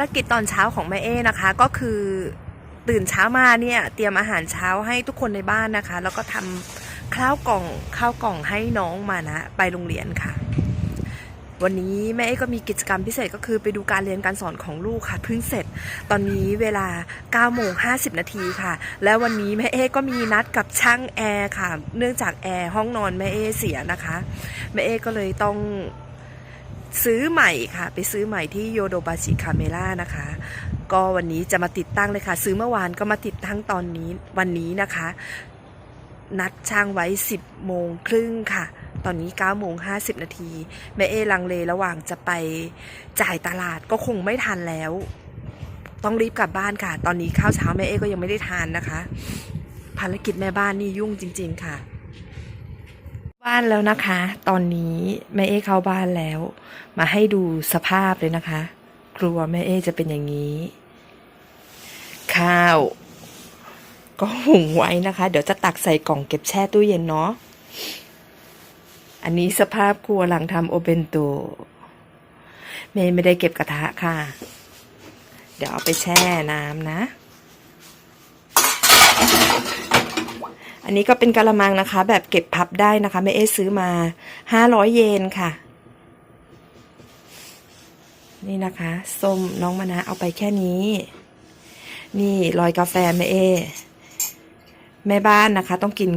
ารกิจตอนเช้าของแม่เอ้นะคะ ก็คือตื่นเช้ามาเนี่ยเตรียมอาหารเช้าให้ทุกคนในบ้านนะคะ แล้วก็ทำข้าวกล่องข้าวกล่องให้น้องมานะ ไปโรงเรียนค่ะ วันนี้แม่เอ้ก็มีกิจกรรมพิเศษก็คือไปดูการเรียนการสอนของลูกค่ะเพิ่งเสร็จ ตอนนี้เวลา9โมง50 นาทีค่ะ แล้ววันนี้แม่เอ้ก็มีนัดกับช่างแอร์ค่ะ เนื่องจากแอร์ห้องนอนแม่เอ้เสียนะคะแม่เอ้ก็เลยต้อง ซื้อใหม่ค่ะ ไปซื้อใหม่ที่โยโดบาชิคาเมล่านะคะ ก็วันนี้จะมาติดตั้งเลยค่ะ ซื้อเมื่อวานก็มาติดตั้งตอนนี้วันนี้นะคะ นัดช่างไว้ 10โมงครึ่งค่ะ ตอนนี้9โมง50 นาทีแม่เอลังเลระหว่างจะไปจ่ายตลาดก็คงไม่ทันแล้ว ต้องรีบกลับบ้านค่ะ ตอนนี้ข้าวเช้าแม่เอก็ยังไม่ได้ทานนะคะ ภารกิจแม่บ้านนี่ยุ่งจริง ๆ ค่ะ บ้านแล้วนะคะ ตอนนี้แม่เอเข้าบ้านแล้ว มาให้ดูสภาพเลยนะคะ ครัวแม่เอจะเป็นอย่างนี้ ข้าว ก็หุงไว้นะคะ เดี๋ยวจะตักใส่กล่องเก็บแช่ตู้เย็นเนาะอันนี้สภาพครัวหลังทำโอเบนโตเมย์ไม่ได้เก็บกระทะค่ะ เดี๋ยวเอาไปแช่น้ำนะ อันนี้ก็เป็นกะละมังนะคะ แบบเก็บพับได้นะคะแม่เอซื้อมาห้าร้อยเยนค่ะ นี่นะคะส้มน้องมะนะเอาไปแค่นี้ นี่ลอยกาแฟแม่เอแม่บ้านนะคะ ต้องกิน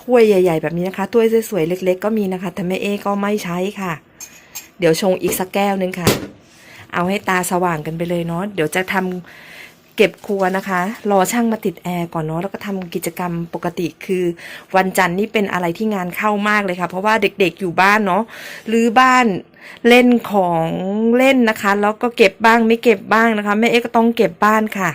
ถ้วยใหญ่ ๆ แบบนี้นะคะถ้วยสวยๆเล็ก ๆ ก็มีนะคะแต่แม่เอก็ไม่ใช้ค่ะ เดี๋ยวชงอีกสักแก้วนึงค่ะ เอาให้ตาสว่างกันไปเลยเนาะเดี๋ยวจะทำ เก็บครัวนะคะ รอช่างมาติดแอร์ก่อนเนาะแล้วก็ทำกิจกรรมปกติคือวันจันทร์นี่เป็นอะไรที่งานเข้ามากเลยค่ะ เพราะว่าเด็กๆอยู่บ้านเนาะหรือบ้านเล่นของเล่นนะคะ แล้วก็เก็บบ้างไม่เก็บบ้างนะคะแม่เอ๊ก็ต้องเก็บบ้านค่ะ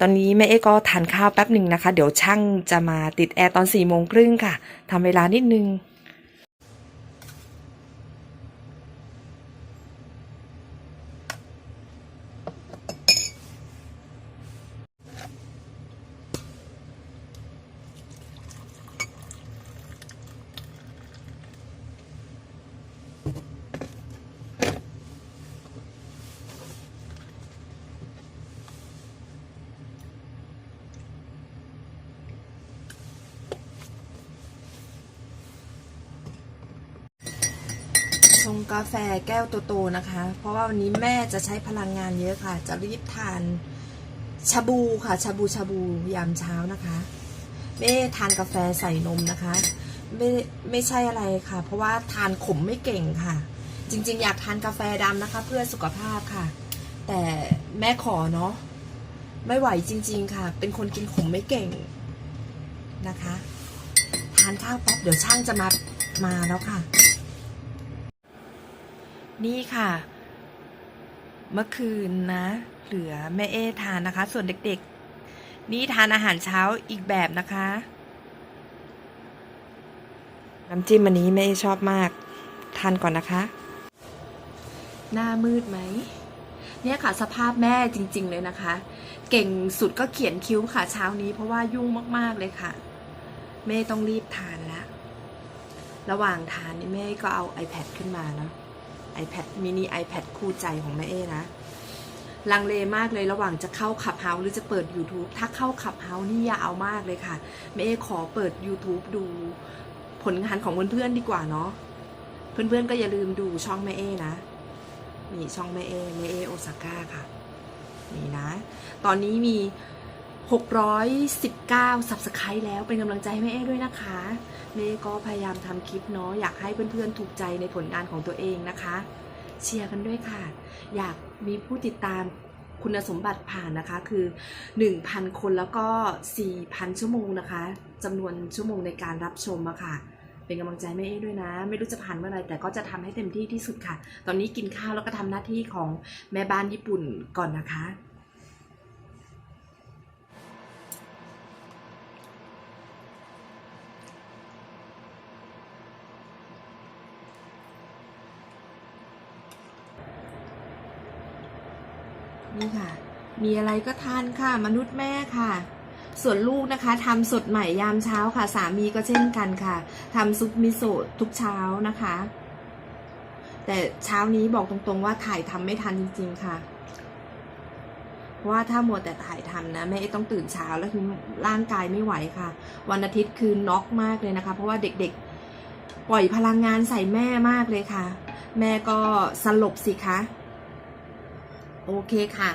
ตอนนี้แม่เอ๊ก็ทานข้าวแป๊บหนึ่งนะคะ เดี๋ยวช่างจะมาติดแอร์ตอนสี่โมงครึ่งค่ะทำเวลานิดนึง กาแฟแก้วโตๆนะคะ เพราะว่าวันนี้แม่จะใช้พลังงานเยอะค่ะ จะรีบทานชาบูค่ะชาบูชาบูยามเช้านะคะไม่ทานกาแฟใส่นมนะคะ ไม่ไม่ใช่อะไรค่ะ เพราะว่าทานขมไม่เก่งค่ะ จริง ๆ อยากทานกาแฟดำนะคะ เพื่อสุขภาพค่ะ แต่แม่ขอเนาะไม่ไหวจริง ๆ ค่ะ เป็นคนกินขมไม่เก่งนะคะ ทานข้าวแป๊บเดี๋ยวช่างจะมามาแล้ว นี่ค่ะ เมื่อคืนนะ เหลือแม่เอทานนะคะ ส่วนเด็กๆ นี่ทานอาหารเช้าอีกแบบนะคะ น้ำจิ้มอันนี้แม่เอชอบมาก ทานก่อนนะคะ หน้ามืดไหม เนี่ยค่ะสภาพแม่จริง ๆ เลยนะคะ เก่งสุดก็เขียนคิ้วค่ะเช้านี้เพราะว่ายุ่งมากๆเลยค่ะ แม่ต้องรีบทานละระหว่างทานนี่แม่ก็เอา iPad ขึ้นมาเนาะ iPad mini iPad คู่ใจของแม่เอ้นะ ลังเลมากเลยระหว่างจะเข้าขับเฮาหรือจะเปิด YouTube ถ้าเข้าขับเฮานี่ยาวมากเลยค่ะ แม่เอ้ขอเปิด YouTube ดูผลงานของเพื่อนๆดีกว่าเนาะเพื่อนๆก็อย่าลืมดูช่องแม่เอ้นะนี่ช่องแม่เอแม่เอโอซาก้าค่ะ นี่นะ ตอนนี้มี 619 subscribe แล้วเป็นกำลังใจให้แม่เอ้ด้วยนะคะเมย์ก็พยายามทำคลิปเนาะอยากให้เพื่อนๆถูกใจในผลงานของตัวเองนะคะ เชียร์กันด้วยค่ะ อยากมีผู้ติดตามคุณสมบัติผ่านนะคะคือ 1,000 คนแล้วก็ 4,000 ชั่วโมงนะคะจำนวนชั่วโมงในการรับชมอะค่ะ เป็นกำลังใจแม่เอ้ด้วยนะ ไม่รู้จะผ่านเมื่อไหรแต่ก็จะทำให้เต็มที่ที่สุดค่ะ ตอนนี้กินข้าวแล้วก็ทำหน้าที่ของแม่บ้านญี่ปุ่นก่อนนะคะ นี่ค่ะ มีอะไรก็ทานค่ะ มนุษย์แม่ค่ะ ส่วนลูกนะคะทำสดใหม่ยามเช้าค่ะ สามีก็เช่นกันค่ะทำซุปมิโซะทุกเช้านะคะ แต่เช้านี้บอกตรงๆว่าถ่ายทำไม่ทันจริง ๆ ค่ะราะว่าถ้าหมัวแต่ถ่ายทำนะแม่ต้องตื่นเช้าแล้วคือร่างกายไม่ไหวค่ะ วันอาทิตย์คือน็อกมากเลยนะคะ เพราะว่าเด็กๆ ปล่อยพลังงานใส่แม่มากเลยค่ะ แม่ก็สลบสิคะ โอเคค่ะ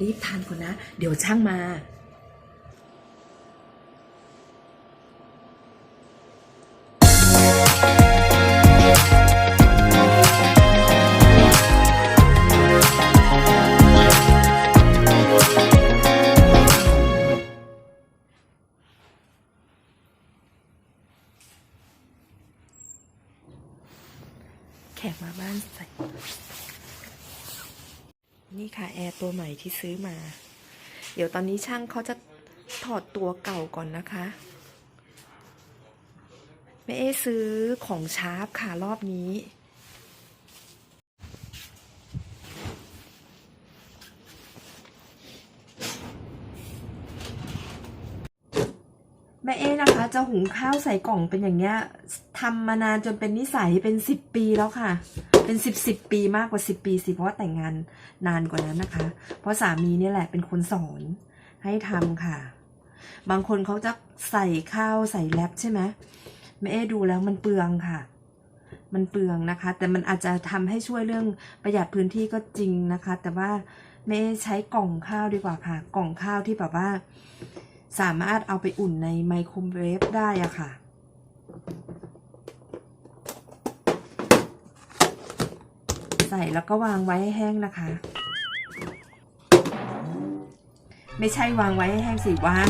รีบทานก่อนนะ เดี๋ยวช่างมาแขกมาบ้านใส่ นี่ค่ะแอร์ตัวใหม่ที่ซื้อมา เดี๋ยวตอนนี้ช่างเขาจะถอดตัวเก่าก่อนนะคะแม่เอซื้อของชาร์ปค่ะรอบนี้ แม่เอนะคะ จะหุงข้าวใส่กล่องเป็นอย่างเงี้ยทำมานานจนเป็นนิสัยเป็นสิบปีแล้วค่ะ เป็นสิบสิบปีมากกว่าสิบปีสิเพราะว่าแต่งงานนานกว่านั้นนะคะ เพราะสามีเนี่ยแหละเป็นคนสอนให้ทำค่ะ บางคนเขาจะใส่ข้าวใส่แรปใช่ไหมแม่เอดูแล้วมันเปลืองค่ะ มันเปลืองนะคะ แต่มันอาจจะทำให้ช่วยเรื่องประหยัดพื้นที่ก็จริงนะคะ แต่ว่าแม่เอ๊ใช้กล่องข้าวดีกว่าค่ะ กล่องข้าวที่แบบว่า สามารถเอาไปอุ่นในไมโครเวฟได้อะค่ะ ใส่แล้วก็วางไว้ให้แห้งนะคะ ไม่ใช่วางไว้ให้แห้งสิวาง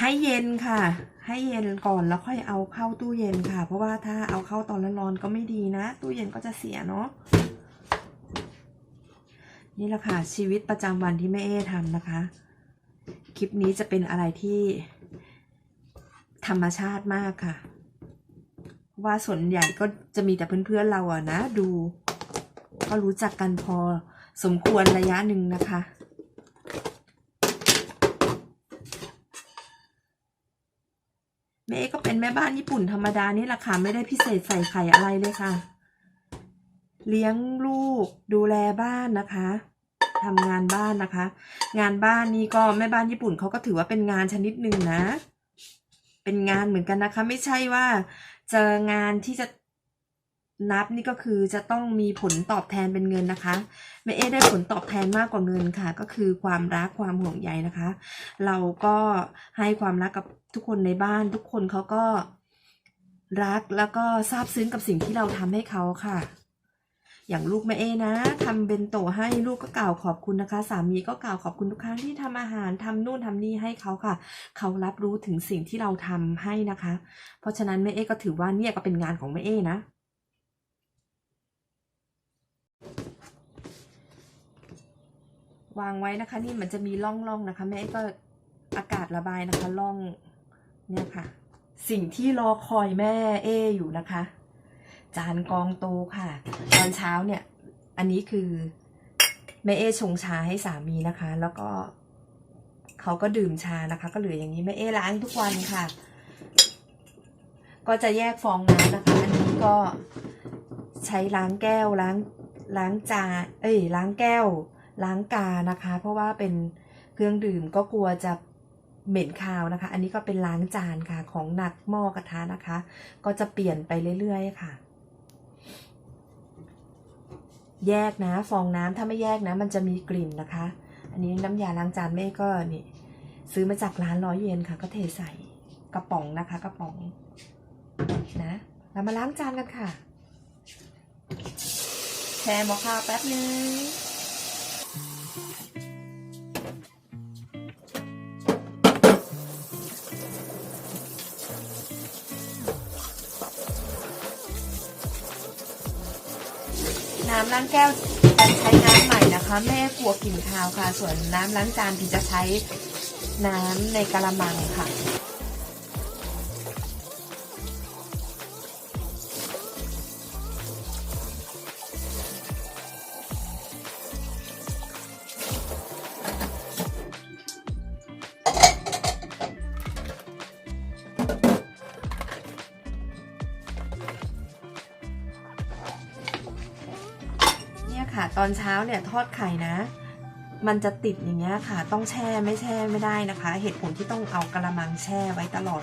ให้เย็นค่ะ ให้เย็นก่อนแล้วค่อยเอาเข้าตู้เย็นค่ะ เพราะว่าถ้าเอาเข้าตอนร้อนๆก็ไม่ดีนะ ตู้เย็นก็จะเสียเนาะนี่แหละค่ะชีวิตประจำวันที่แม่เอ๊ทำนะคะ คลิปนี้จะเป็นอะไรที่ ธรรมชาติมากค่ะ ว่าส่วนใหญ่ก็จะมีแต่เพื่อนๆเราอะนะดู ก็รู้จักกันพอสมควรระยะหนึ่งนะคะแม่เอ๊ก็เป็นแม่บ้านญี่ปุ่นธรรมดานี่แหละค่ะ ไม่ได้พิเศษใส่ไข่อะไรเลยค่ะ เลี้ยงลูกดูแลบ้านนะคะทำงานบ้านนะคะ งานบ้านนี่ก็แม่บ้านญี่ปุ่นเขาก็ถือว่าเป็นงานชนิดหนึ่งนะ เป็นงานเหมือนกันนะคะ ไม่ใช่ว่า เจองานที่จะ นับนี่ก็คือจะต้องมีผลตอบแทนเป็นเงินนะคะแม่เอ๊ได้ผลตอบแทนมากกว่าเงินค่ะ ก็คือความรักความห่วงใยนะคะ เราก็ให้ความรักกับทุกคนในบ้าน ทุกคนเขาก็รักแล้วก็ซาบซึ้งกับสิ่งที่เราทำให้เขาค่ะ อย่างลูกแม่เอนะทำเบนโตให้ลูกก็กล่าวขอบคุณนะคะ สามีก็กล่าวขอบคุณทุกครั้งที่ทำอาหารทำนู่นทำนี่ให้เขาค่ะ เขารับรู้ถึงสิ่งที่เราทำให้นะคะ เพราะฉะนั้นแม่เอก็ถือว่าเนี่ยก็เป็นงานของแม่เอนะ วางไว้นะคะ นี่มันจะมีร่องๆนะคะแม่เอ๊ก็อากาศระบายนะคะร่องเนี่ยค่ะ สิ่งที่รอคอยแม่เออยู่นะคะ จานกองโตค่ะ ตอนเช้าเนี่ย อันนี้คือแม่เอชงชาให้สามีนะคะ แล้วก็เขาก็ดื่มชานะคะ ก็เหลืออย่างนี้แม่เอล้างทุกวันค่ะ ก็จะแยกฟองน้ำนะคะ อันนี้ก็ใช้ล้างแก้วล้างล้างจานเอ้ยล้างแก้ว ล้างกานะคะ เพราะว่าเป็นเครื่องดื่มก็กลัวจะเหม็นคาวนะคะ อันนี้ก็เป็นล้างจานค่ะของหนักหม้อกระทะนะคะ ก็จะเปลี่ยนไปเรื่อยๆค่ะ แยกนะ ฟองน้ำถ้าไม่แยกนะ มันจะมีกลิ่นนะคะ อันนี้น้ำยาล้างจานแม่ก็นี่ซื้อมาจากร้านร้อยเยนค่ะ ก็เทใส่กระป๋องนะคะ กระป๋องนะเรามาล้างจานกันค่ะแช่หม้อข้าวแป๊บนึงำล้างแก้วจะใช้น้ำใหม่นะคะ แม่กลัวกลิ่นคาวค่ะ ส่วนน้ำล้างจานพี่จะใช้น้ำในกะละมังค่ะ อนเช้าเนี่ยทอดไข่นะ มันจะติดอย่างเงี้ยค่ะ ต้องแช่ไม่แช่ไม่ได้นะคะ เหตุผลที่ต้องเอากระมังแช่ไว้ตลอด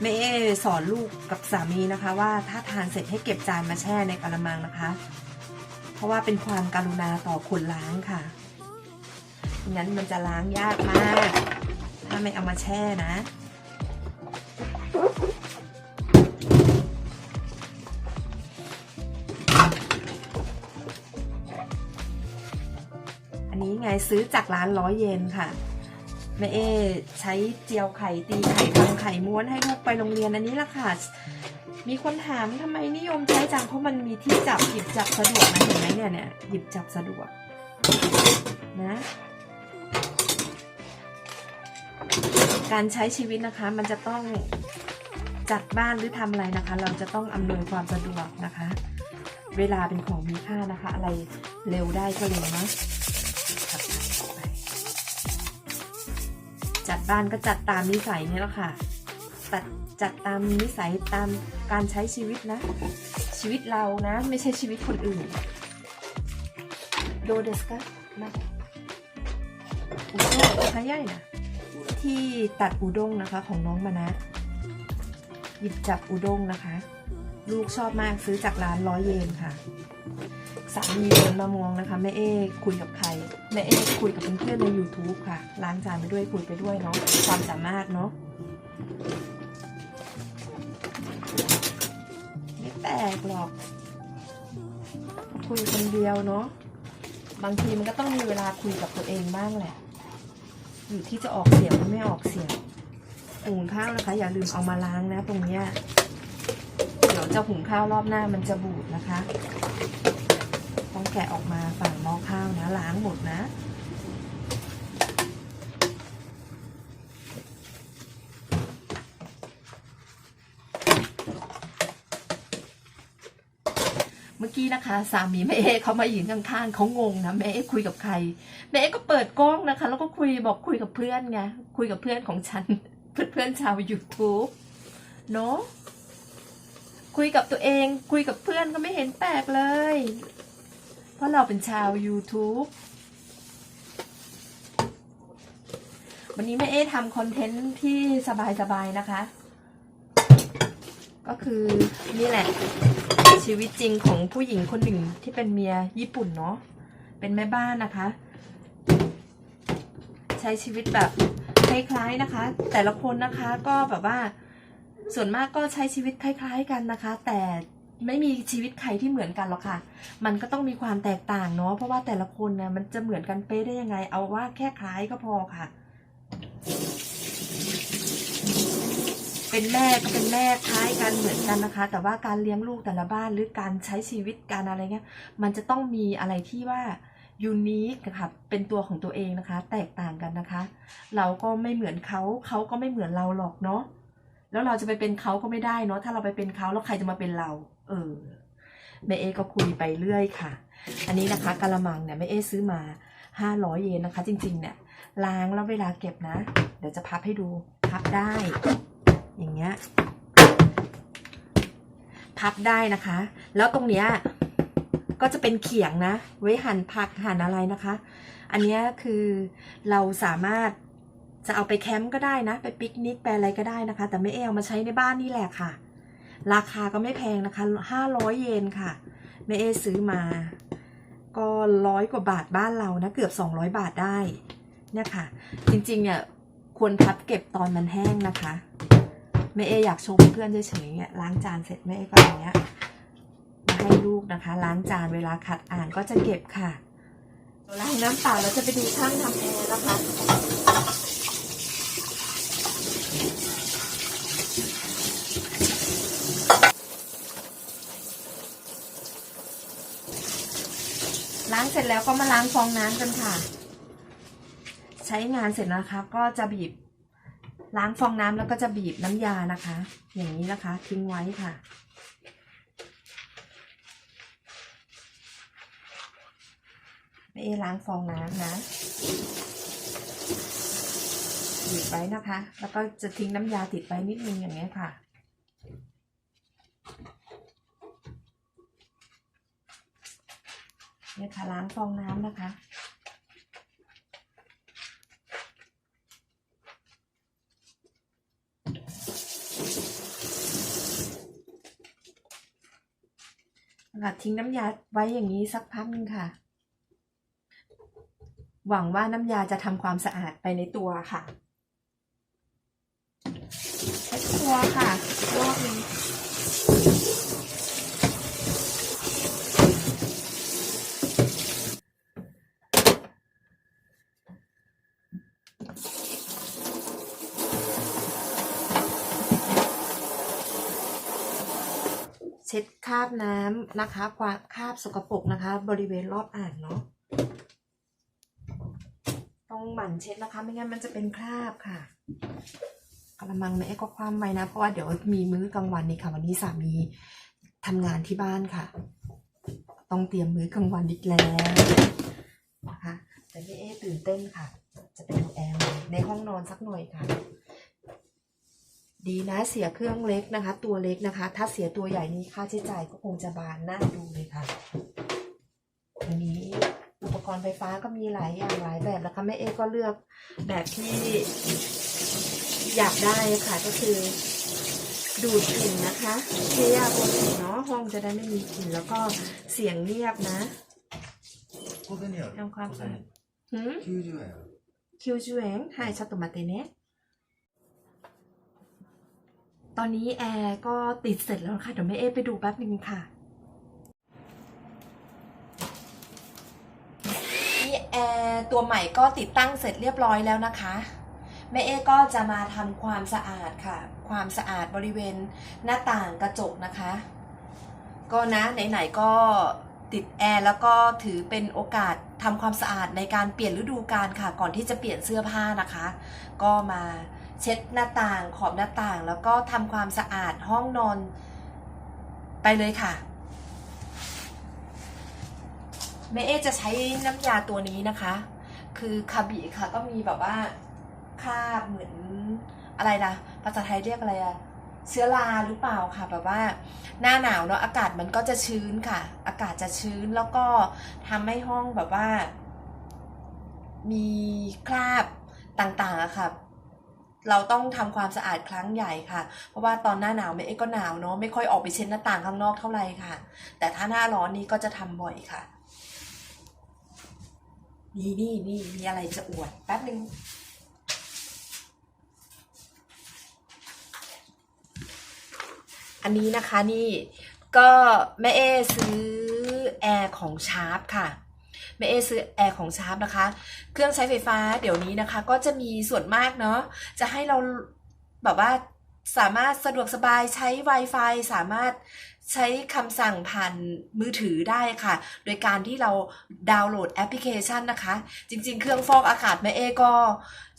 แม่เอสอนลูกกับสามีนะคะ ว่าถ้าทานเสร็จให้เก็บจานมาแช่ในกระมังนะคะ เพราะว่าเป็นความการุณาต่อคนล้างค่ะงั้นมันจะล้างยากมาก ถ้าไม่เอามาแช่นะ ไงซื้อจากร้านร้อยเยนค่ะแม่เอใช้เจียวไข่ตีไข่ทำไข่ม้วนให้ลูกไปโรงเรียนอันนี้ละค่ะ มีคนถามทำไมนิยมใช้จังเพราะมันมีที่จับหยิบจับสะดวกนะเห็นไหมเนี่ยเนี่ยหยิบจับสะดวกนะการใช้ชีวิตนะคะมันจะต้องจัดบ้านหรือทำอะไรนะคะ เราจะต้องอำนวยความสะดวกนะคะ เวลาเป็นของมีค่านะคะ อะไรเร็วได้ก็เร็วนะ บ้านก็จัดตามนิสัยนี่แหละค่ะตัดจัดตามนิสัยตามการใช้ชีวิตนะ ชีวิตเรานะ ไม่ใช่ชีวิตคนอื่นโดเดสกะมาอุด้งคาใหญ่นะที่ตัดอุด้งนะคะของน้องมานะหยิบจับอุด้งนะคะ ลูกชอบมากซื้อจากร้านร้อยเยนค่ะสามีเดินมามองนะคะแม่เอ๊คุยกับ แม่เอ๊คุยกับเพื่อนๆใน YouTube ค่ะ ล้างจานไปด้วยคุยไปด้วยเนาะความสามารถเนาะไม่แปลกหรอก คุยคนเดียวเนาะบางทีมันก็ต้องมีเวลาคุยกับตัวเองบ้างแหละ อยู่ที่จะออกเสียงหรือไม่ออกเสียงหุงข้าวนะคะ อย่าลืมเอามาล้างนะ ตรงเนี้ยเดี๋ยวจะหุงข้าวรอบหน้ามันจะบูดนะคะ แกะออกมาฝั่งหม้อข้าวนะล้างหมดนะ เมื่อกี้นะคะ สามีแม่เอเขามายืนข้างๆเขางงนะแม่เอคุยกับใครแม่เอก็เปิดกล้องนะคะ แล้วก็คุยบอกคุยกับเพื่อนไงคุยกับเพื่อนของฉัน เพื่อนๆชาว YouTube เนาะคุยกับตัวเอง คุยกับเพื่อนก็ไม่เห็นแปลกเลย เพราะเราเป็นชาว YouTube วันนี้แม่เอ๊ทำคอนเทนต์ที่สบายๆนะคะ ก็คือนี่แหละ ชีวิตจริงของผู้หญิงคนหนึ่งที่เป็นเมียญี่ปุ่นเนาะเป็นแม่บ้านนะคะ ใช้ชีวิตแบบคล้ายๆนะคะ แต่ละคนนะคะก็แบบว่าส่วนมากก็ใช้ชีวิตคล้าย ๆ กันนะคะ แต่ ไม่มีชีวิตใครที่เหมือนกันหรอกค่ะ มันก็ต้องมีความแตกต่างเนาะ เพราะว่าแต่ละคนนะมันจะเหมือนกันเป๊ะได้ยังไง เอาว่าแค่คล้ายก็พอค่ะ เป็นแม่ก็เป็นแม่คล้ายกันเหมือนกันนะคะ แต่ว่าการเลี้ยงลูกแต่ละบ้านหรือการใช้ชีวิตการอะไรเงี้ย มันจะต้องมีอะไรที่ว่ายูนิคค่ะเป็นตัวของตัวเองนะคะ แตกต่างกันนะคะ เราก็ไม่เหมือนเขาเขาก็ไม่เหมือนเราหรอกเนาะแล้วเราจะไปเป็นเขาก็ไม่ได้เนาะถ้าเราไปเป็นเขาแล้วใครจะมาเป็นเรา เออแม่เอก็คุยไปเรื่อยค่ะ อันนี้นะคะกะละมังเนี่ยแม่เอซื้อมาห้าร้อยเยนนะคะ จริงๆ เนี่ยล้างแล้วเวลาเก็บนะ เดี๋ยวจะพับให้ดูพับได้ อย่างเงี้ยพับได้นะคะ แล้วตรงเนี้ยก็จะเป็นเขียงนะ ไว้หั่นผักหั่นอะไรนะคะ อันเนี้ยคือเราสามารถจะเอาไปแคมป์ก็ได้นะ ไปปิกนิกไปอะไรก็ได้นะคะ แต่ไม่เอเอามาใช้ในบ้านนี่แหละค่ะ ราคาก็ไม่แพงนะคะห้าร้อยเยนค่ะแม่เอซื้อมา ก็ร้อยกว่าบาทบ้านเรานะ เกือบสองร้อยบาทได้เนี่ยค่ะ จริงๆ เนี่ยควรพับเก็บตอนมันแห้งนะคะแม่เออยากชว์เพื่อนเฉยๆเนี่ยล้างจานเสร็จแม่เอก็อย่างเงี้ยมาให้ลูกนะคะ ล้างจานเวลาขัดอ่านก็จะเก็บค่ะล้างน้ำเปล่าเราจะไปดูช่างทำแอร์นะคะ ล้างเสร็จแล้วก็มาล้างฟองน้ำกันค่ะ ใช้งานเสร็จนะคะ ก็จะบีบ ล้างฟองน้ำแล้วก็จะบีบน้ำยานะคะ อย่างนี้นะคะ ทิ้งไว้ค่ะไม่เอล้างฟองน้ำนะบีบไว้นะคะ แล้วก็จะทิ้งน้ำยาติดไว้นิดนึงอย่างนี้ค่ะ เนี่ยค่ะล้างฟองน้ำนะคะ ค่ะทิ้งน้ำยาไว้อย่างนี้สักพักหนึงค่ะ หวังว่าน้ำยาจะทำความสะอาดไปในตัวค่ะเช็ดตัวค่ะรอบหนึงเช็ดคราบ นะคะความคราบสกปรกนะคะ บริเวณรอบอ่างเนาะต้องหมั่นเช็ดนะคะ ไม่งั้นมันจะเป็นคราบค่ะกระมังแม่ก็คว่ำไว้นะ เพราะว่าเดี๋ยวมีมื้อกลางวันนี่ค่ะ วันนี้สามีทำงานที่บ้านค่ะ ต้องเตรียมมื้อกลางวันอีกแล้วนะคะแต่พี่เอ๊ตื่นเต้นค่ะ จะไปดูแอร์ในห้องนอนสักหน่อยค่ะ ดีนะเสียเครื่องเล็กนะคะ ตัวเล็กนะคะ ถ้าเสียตัวใหญ่นี้ค่าใช้จ่ายก็คงจะบานน่าดูเลยค่ะอันนี้อุปกรณ์ไฟฟ้าก็มีหลายอย่างหลายแบบแล้วค่ะแม่เอก็เลือกแบบที่อยากได้ค่ะ ก็คือดูดกลิ่นนะคะเทียบบนกลิ่นเนาะห้องจะได้ไม่มีกลิ่นแล้วก็เสียงเงียบนะ 고센이 요. ทำความสะอาคิวจูเอ็ 요. คิวจูเอ็งให้ชัตโตมาเตเน่ ตอนนี้แอร์ก็ติดเสร็จแล้วค่ะ เดี๋ยวแม่เอไปดูแป๊บนึงค่ะ นี่แอร์ตัวใหม่ก็ติดตั้งเสร็จเรียบร้อยแล้วนะคะแม่เอก็จะมาทำความสะอาดค่ะ ความสะอาดบริเวณหน้าต่างกระจกนะคะ ก็นะไหนๆก็ติดแอร์แล้วก็ถือเป็นโอกาสทำความสะอาดในการเปลี่ยนฤดูกาลค่ะ ก่อนที่จะเปลี่ยนเสื้อผ้านะคะ ก็มา เช็ดหน้าต่างขอบหน้าต่าง แล้วก็ทำความสะอาดห้องนอนไปเลยค่ะแม่เอจะใช้น้ำยาตัวนี้นะคะ คือคาบิค่ะก็มีแบบว่าคราบเหมือนอะไรนะภาษาไทยเรียกอะไรอะเชื้อราหรือเปล่าค่ะแบบว่าหน้าหนาวเนาะอากาศมันก็จะชื้นค่ะ อากาศจะชื้นแล้วก็ทำให้ห้องแบบว่า มีคราบต่างๆอะค่ะ เราต้องทำความสะอาดครั้งใหญ่ค่ะ เพราะว่าตอนหน้าหนาวแม่เอ๊ก็หนาวเนาะไม่ค่อยออกไปเช็ดหน้าต่างข้างนอกเท่าไหร่ค่ะ แต่ถ้าหน้าร้อนนี้ก็จะทำบ่อยค่ะ นี่นี่นี่มีอะไรจะอวดแป๊บนึงอันนี้นะคะนี่ก็แม่เอซื้อแอร์ของชาร์ปค่ะ แม่เอซื้อแอร์ของชาร์ปนะคะ เครื่องใช้ไฟฟ้าเดี๋ยวนี้นะคะ ก็จะมีส่วนมากเนาะจะให้เราแบบว่าสามารถสะดวกสบายใช้ Wi-Fi สามารถใช้คำสั่งผ่านมือถือได้ค่ะ โดยการที่เราดาวน์โหลดแอปพลิเคชันนะคะ จริง ๆ เครื่องฟอกอากาศแม่เอก็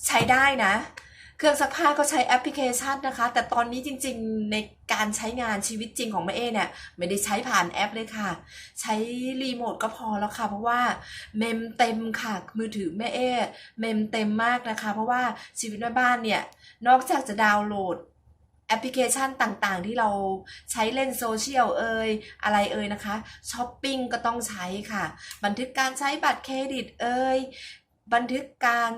ใช้ได้นะ เครื่องซักผ้าก็ใช้แอปพลิเคชันนะคะ แต่ตอนนี้จริงๆ ในการใช้งานชีวิตจริงของแม่เอเนี่ย ไม่ได้ใช้ผ่านแอปเลยค่ะ ใช้รีโมทก็พอแล้วค่ะ เพราะว่าเมมเต็มค่ะ มือถือแม่เอเมมเต็มมากนะคะ เพราะว่าชีวิตแม่บ้านเนี่ย นอกจากจะดาวน์โหลดแอปพลิเคชันต่างๆ ที่เราใช้เล่นโซเชียลเอ่ยอะไรเอ่ยนะคะช้อปปิ้งก็ต้องใช้ค่ะ บันทึกการใช้บัตรเครดิตเอ่ยบันทึกการ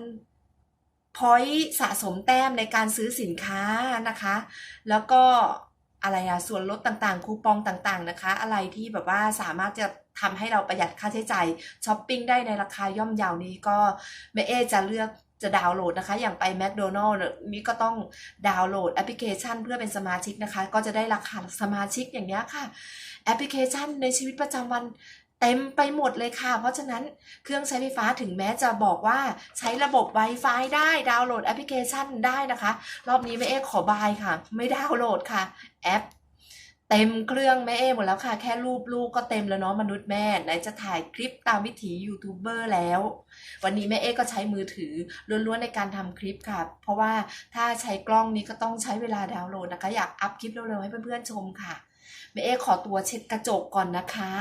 พอยต์สะสมแต้มในการซื้อสินค้านะคะ แล้วก็อะไรอะส่วนลดต่างๆ คูปองต่างๆนะคะ อะไรที่แบบว่าสามารถจะทำให้เราประหยัดค่าใช้จ่ายช้อปปิ้งได้ในราคาย่อมเยาวนี้ก็แม่เอจะเลือกจะดาวน์โหลดนะคะ อย่างไปแมคโดนัลล์นี่ก็ต้องดาวน์โหลดแอปพลิเคชันเพื่อเป็นสมาชิกนะคะ ก็จะได้ราคาสมาชิกอย่างนี้ค่ะ แอปพลิเคชันในชีวิตประจำวัน เต็มไปหมดเลยค่ะ เพราะฉะนั้นเครื่องใช้ไฟฟ้าถึงแม้จะบอกว่าใช้ระบบ Wi-Fi ได้ดาวน์โหลดแอปพลิเคชันได้นะคะ รอบนี้แม่เอ๊ขอบายค่ะ ไม่ดาวน์โหลดค่ะแอปเต็มเครื่องแม่เอ๊หมดแล้วค่ะ แค่รูปลูกก็เต็มแล้วเนาะมนุษย์แม่ไหนจะถ่ายคลิปตามวิถียูทูบเบอร์แล้ว วันนี้แม่เอ๊ก็ใช้มือถือล้วนๆในการทำคลิปค่ะ เพราะว่าถ้าใช้กล้องนี้ก็ต้องใช้เวลาดาวน์โหลดนะคะ อยากอัพคลิปเร็วๆให้เพื่อนๆชมค่ะแม่เอ๊ขอตัวเช็ดกระจกก่อนนะคะ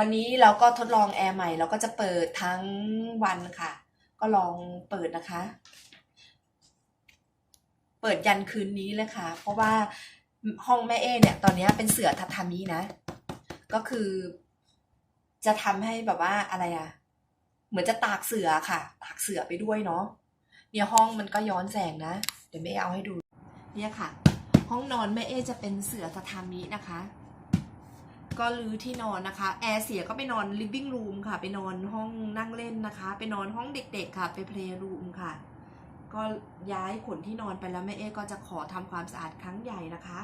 วันนี้เราก็ทดลองแอร์ใหม่เราก็จะเปิดทั้งวันค่ะ ก็ลองเปิดนะคะ เปิดยันคืนนี้เลยค่ะ เพราะว่าห้องแม่เอเนี่ยตอนนี้เป็นเสือทัทามินะ ก็คือ จะทำให้แบบว่าอะไรอะเหมือนจะตากเสือค่ะ ตากเสือไปด้วยเนาะเนี่ยห้องมันก็ย้อนแสงนะ เดี๋ยวแม่เอาให้ดู เนี่ยค่ะ ห้องนอนแม่เอจะเป็นเสือสทามินะคะ ก็รื้อที่นอนนะคะ แอร์เสียก็ไปนอน living room ค่ะ ไปนอนห้องนั่งเล่นนะคะ ไปนอนห้องเด็กๆค่ะ ไป play room ค่ะ ก็ย้ายขนที่นอนไปแล้วแม่เอ๊ก็จะขอทำความสะอาดครั้งใหญ่นะคะ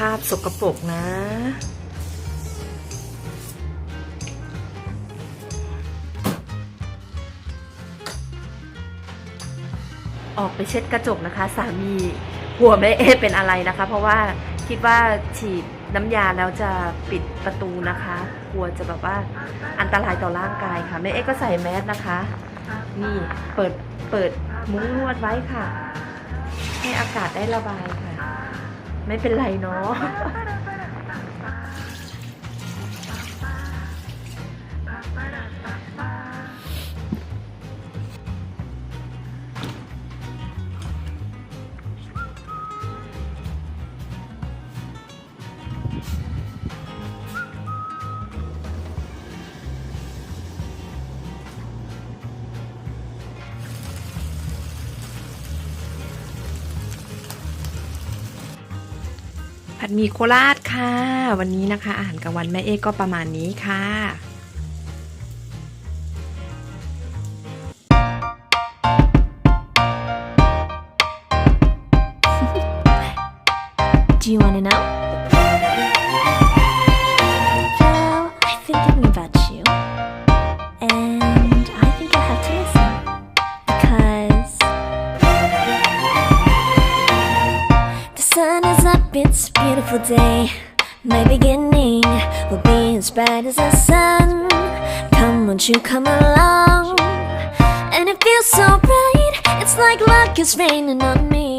าคาบสกปรกนะ ออกไปเช็ดกระจกนะคะ สามีกลัวแม่เอเป็นอะไรนะคะ เพราะว่าคิดว่าฉีดน้ำยาแล้วจะปิดประตูนะคะกลัวจะแบบว่าอันตรายต่อร่างกายค่ะแม่เอก็ใส่แมสนะคะ นี่เปิดเปิดมุ้งลวดไว้ค่ะ ให้อากาศได้ระบายค่ะ ไม่เป็นไรเนาะ ผัดหมี่โคราชค่ะ วันนี้นะคะ อาหารกลางวันแม่เอกก็ประมาณนี้ค่ะ Do you want to know? Bright as the sun. Come, won't you come along? And it feels so bright, it's like luck is raining on me.